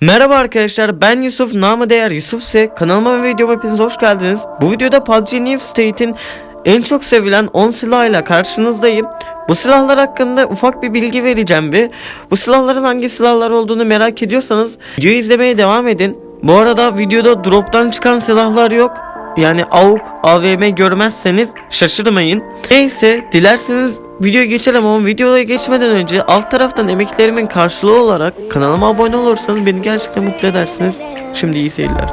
Merhaba arkadaşlar ben Yusuf namı değer Yusuf ise kanalıma ve videoma hepiniz hoş geldiniz. Bu videoda PUBG New State'in en çok sevilen 10 silahıyla karşınızdayım. Bu silahlar hakkında ufak bir bilgi vereceğim ve bu silahların hangi silahlar olduğunu merak ediyorsanız videoyu izlemeye devam edin. Bu arada videoda droptan çıkan silahlar yok. Yani AUK, AVM görmezseniz şaşırmayın. Neyse dilerseniz videoya geçelim ama videoya geçmeden önce alt taraftan emeklerimin karşılığı olarak kanalıma abone olursanız beni gerçekten mutlu edersiniz. Şimdi iyi seyirler.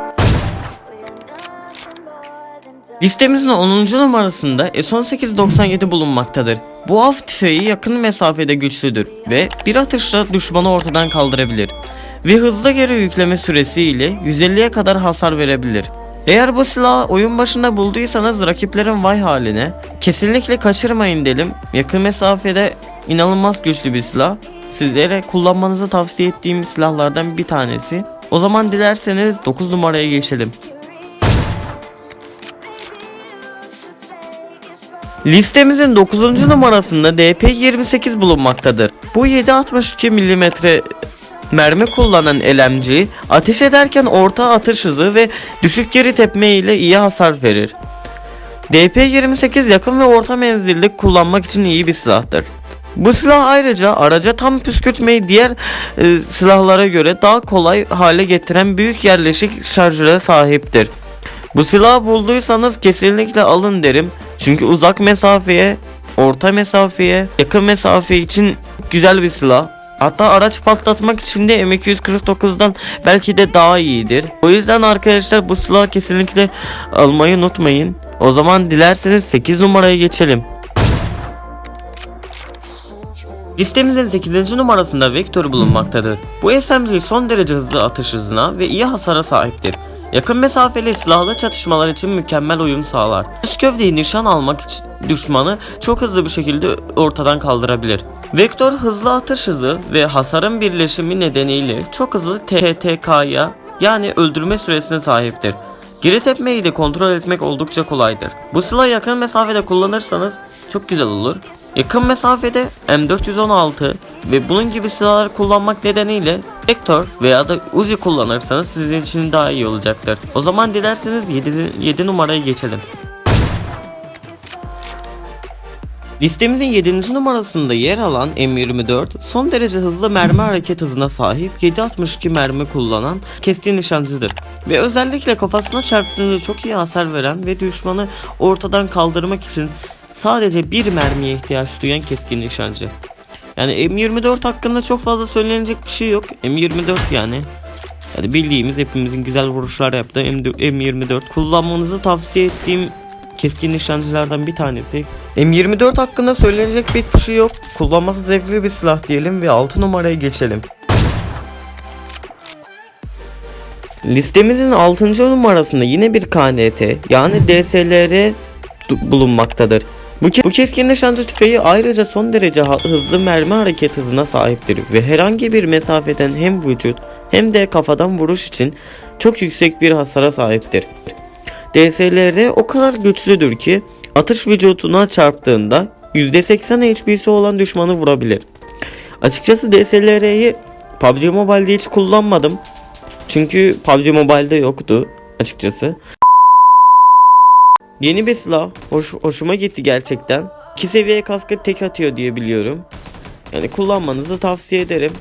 Listemizin 10. numarasında S1897 bulunmaktadır. Bu av tüfeği yakın mesafede güçlüdür ve bir atışla düşmanı ortadan kaldırabilir ve hızlı geri yükleme süresi ile 150'ye kadar hasar verebilir. Eğer bu silahı oyun başında bulduysanız rakiplerin vay haline kesinlikle kaçırmayın derim. Yakın mesafede inanılmaz güçlü bir silah. Sizlere kullanmanızı tavsiye ettiğim silahlardan bir tanesi. O zaman dilerseniz 9 numaraya geçelim. Listemizin 9. numarasında DP28 bulunmaktadır. Bu 7.62 mm mermi kullanan LMG ateş ederken orta atış hızı ve düşük geri tepme ile iyi hasar verir. DP28 yakın ve orta menzilli kullanmak için iyi bir silahtır. Bu silah ayrıca araca tam püskürtmeyi diğer e, silahlara göre daha kolay hale getiren büyük yerleşik şarjöre sahiptir. Bu silahı bulduysanız kesinlikle alın derim. Çünkü uzak mesafeye, orta mesafeye, yakın mesafe için güzel bir silah. Hatta araç patlatmak için de M249'dan belki de daha iyidir. O yüzden arkadaşlar bu silahı kesinlikle almayı unutmayın. O zaman dilerseniz 8 numaraya geçelim. Listemizin 8. numarasında Vektör bulunmaktadır. Bu SMG son derece hızlı atış hızına ve iyi hasara sahiptir. Yakın mesafeli silahlı çatışmalar için mükemmel uyum sağlar. Üst gövdeyi nişan almak için düşmanı çok hızlı bir şekilde ortadan kaldırabilir. Vektör hızlı atış hızı ve hasarın birleşimi nedeniyle çok hızlı TTK'ya yani öldürme süresine sahiptir. Geri tepmeyi de kontrol etmek oldukça kolaydır. Bu silahı yakın mesafede kullanırsanız çok güzel olur. Yakın mesafede M416 ve bunun gibi silahlar kullanmak nedeniyle Vektör veya da Uzi kullanırsanız sizin için daha iyi olacaktır. O zaman dilerseniz 7, 7 numarayı geçelim. Listemizin 7. numarasında yer alan M24 son derece hızlı mermi hareket hızına sahip 7.62 mermi kullanan keskin nişancıdır. Ve özellikle kafasına çarptığı çok iyi hasar veren ve düşmanı ortadan kaldırmak için sadece bir mermiye ihtiyaç duyan keskin nişancı. Yani M24 hakkında çok fazla söylenecek bir şey yok. M24 yani. Yani bildiğimiz hepimizin güzel vuruşlar yaptığı M24 kullanmanızı tavsiye ettiğim keskin nişancılardan bir tanesi. M24 hakkında söylenecek bir şey yok. Kullanması zevkli bir silah diyelim ve 6 numaraya geçelim. Listemizin 6. numarasında yine bir KNT yani DSLR bulunmaktadır. Bu, ke- bu keskin nişancı tüfeği ayrıca son derece hızlı mermi hareket hızına sahiptir ve herhangi bir mesafeden hem vücut hem de kafadan vuruş için çok yüksek bir hasara sahiptir. DSLR o kadar güçlüdür ki atış vücuduna çarptığında %80 HP'si olan düşmanı vurabilir. Açıkçası DSLR'yi PUBG Mobile'de hiç kullanmadım. Çünkü PUBG Mobile'de yoktu açıkçası. Yeni bir silah. Hoş, hoşuma gitti gerçekten. 2 seviye kaskı tek atıyor diye biliyorum. Yani kullanmanızı tavsiye ederim.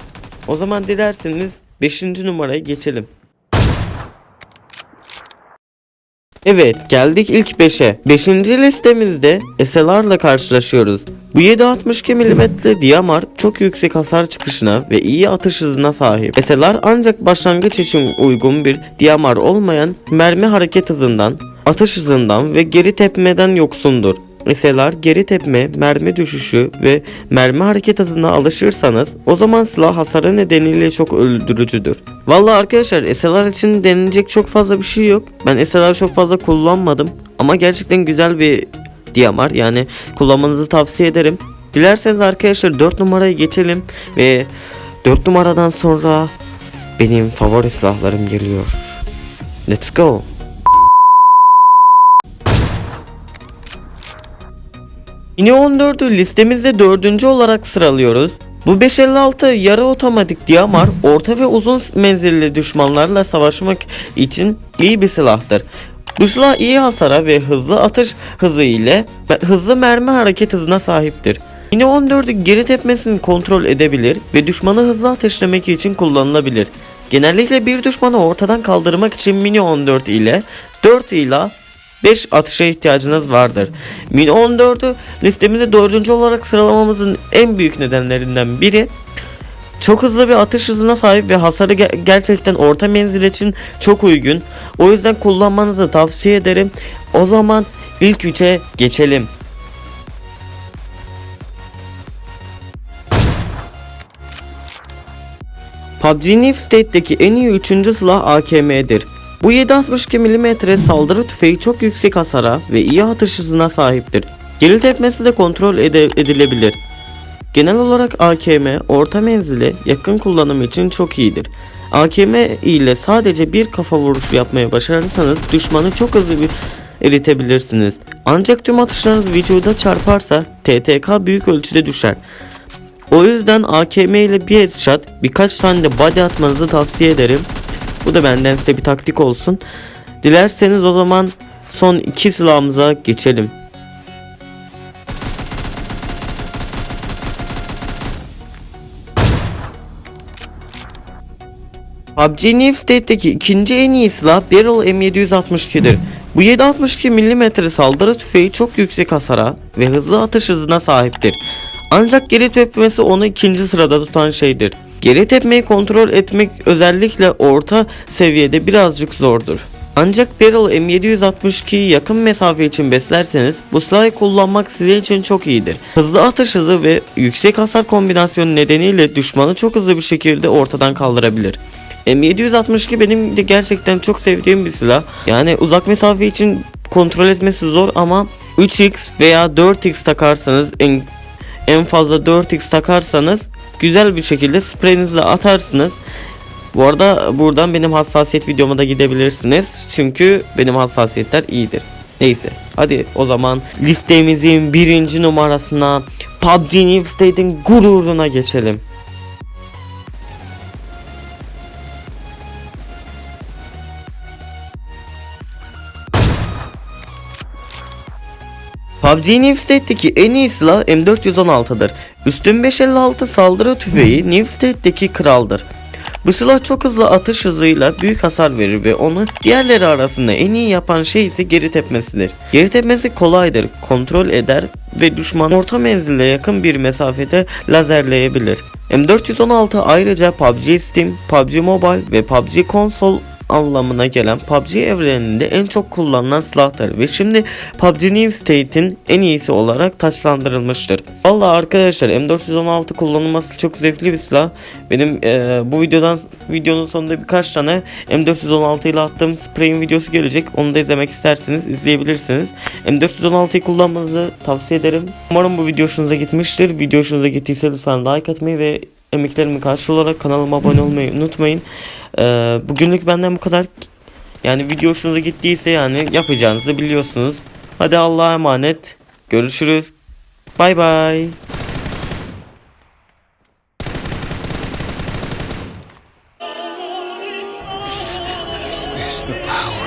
O zaman dilerseniz 5. numaraya geçelim. Evet geldik ilk 5'e. 5. listemizde SLR'la karşılaşıyoruz. Bu 7.62 mm Diamar çok yüksek hasar çıkışına ve iyi atış hızına sahip. SLR ancak başlangıç için uygun bir Diamar olmayan mermi hareket hızından, atış hızından ve geri tepmeden yoksundur. SLR geri tepme, mermi düşüşü ve mermi hareket hızına alışırsanız o zaman silah hasarı nedeniyle çok öldürücüdür. Vallahi arkadaşlar SLR için denilecek çok fazla bir şey yok. Ben SLR çok fazla kullanmadım ama gerçekten güzel bir DMR yani kullanmanızı tavsiye ederim. Dilerseniz arkadaşlar 4 numaraya geçelim ve 4 numaradan sonra benim favori silahlarım geliyor. Let's go. Yine 14'ü listemizde dördüncü olarak sıralıyoruz. Bu 556 yarı otomatik Diamar orta ve uzun menzilli düşmanlarla savaşmak için iyi bir silahtır. Bu silah iyi hasara ve hızlı atış hızı ile hızlı mermi hareket hızına sahiptir. Mini 14'ü geri tepmesini kontrol edebilir ve düşmanı hızlı ateşlemek için kullanılabilir. Genellikle bir düşmanı ortadan kaldırmak için Mini 14 ile 4 ila 5 atışa ihtiyacınız vardır. Mini 14'ü listemizde 4. olarak sıralamamızın en büyük nedenlerinden biri çok hızlı bir atış hızına sahip ve hasarı ge- gerçekten orta menzil için çok uygun. O yüzden kullanmanızı tavsiye ederim. O zaman ilk 3'e geçelim. PUBG New State'deki en iyi 3. silah AKM'dir. Bu 7.62 mm saldırı tüfeği çok yüksek hasara ve iyi atış hızına sahiptir. Geri tepmesi de kontrol ede- edilebilir. Genel olarak AKM orta menzile yakın kullanım için çok iyidir. AKM ile sadece bir kafa vuruşu yapmaya başarırsanız düşmanı çok hızlı bir eritebilirsiniz. Ancak tüm atışlarınız vücuda çarparsa TTK büyük ölçüde düşer. O yüzden AKM ile bir headshot birkaç tane de body atmanızı tavsiye ederim. Bu da benden size bir taktik olsun. Dilerseniz o zaman son iki silahımıza geçelim. PUBG New State'deki ikinci en iyi silah Barrel M762'dir. Bu 762 mm saldırı tüfeği çok yüksek hasara ve hızlı atış hızına sahiptir. Ancak geri tepmesi onu ikinci sırada tutan şeydir. Geri tepmeyi kontrol etmek özellikle orta seviyede birazcık zordur. Ancak Barrel M762'yi yakın mesafe için beslerseniz bu silahı kullanmak sizin için çok iyidir. Hızlı atış hızı ve yüksek hasar kombinasyonu nedeniyle düşmanı çok hızlı bir şekilde ortadan kaldırabilir. M762 benim de gerçekten çok sevdiğim bir silah. Yani uzak mesafe için kontrol etmesi zor ama 3x veya 4x takarsanız en en fazla 4x takarsanız güzel bir şekilde spreyinizle atarsınız. Bu arada buradan benim hassasiyet videoma da gidebilirsiniz. Çünkü benim hassasiyetler iyidir. Neyse hadi o zaman listemizin birinci numarasına PUBG New State'in gururuna geçelim. PUBG New State'deki en iyi silah M416'dır. Üstün 556 saldırı tüfeği New State'deki kraldır. Bu silah çok hızlı atış hızıyla büyük hasar verir ve onu diğerleri arasında en iyi yapan şey ise geri tepmesidir. Geri tepmesi kolaydır, kontrol eder ve düşman orta menzile yakın bir mesafede lazerleyebilir. M416 ayrıca PUBG Steam, PUBG Mobile ve PUBG Konsol anlamına gelen PUBG evreninde en çok kullanılan silahtır ve şimdi PUBG New State'in en iyisi olarak taçlandırılmıştır. Valla arkadaşlar M416 kullanılması çok zevkli bir silah. Benim eee, bu videodan videonun sonunda birkaç tane M416 ile attığım spray'in videosu gelecek. Onu da izlemek isterseniz izleyebilirsiniz. M416'yı kullanmanızı tavsiye ederim. Umarım bu video hoşunuza gitmiştir. Video hoşunuza gittiyse lütfen like atmayı ve emeklerimin karşılığı olarak kanalıma abone olmayı unutmayın. Ee, bugünlük benden bu kadar. Yani video hoşunuza gittiyse yani yapacağınızı biliyorsunuz. Hadi Allah'a emanet. Görüşürüz. Bay bay. The power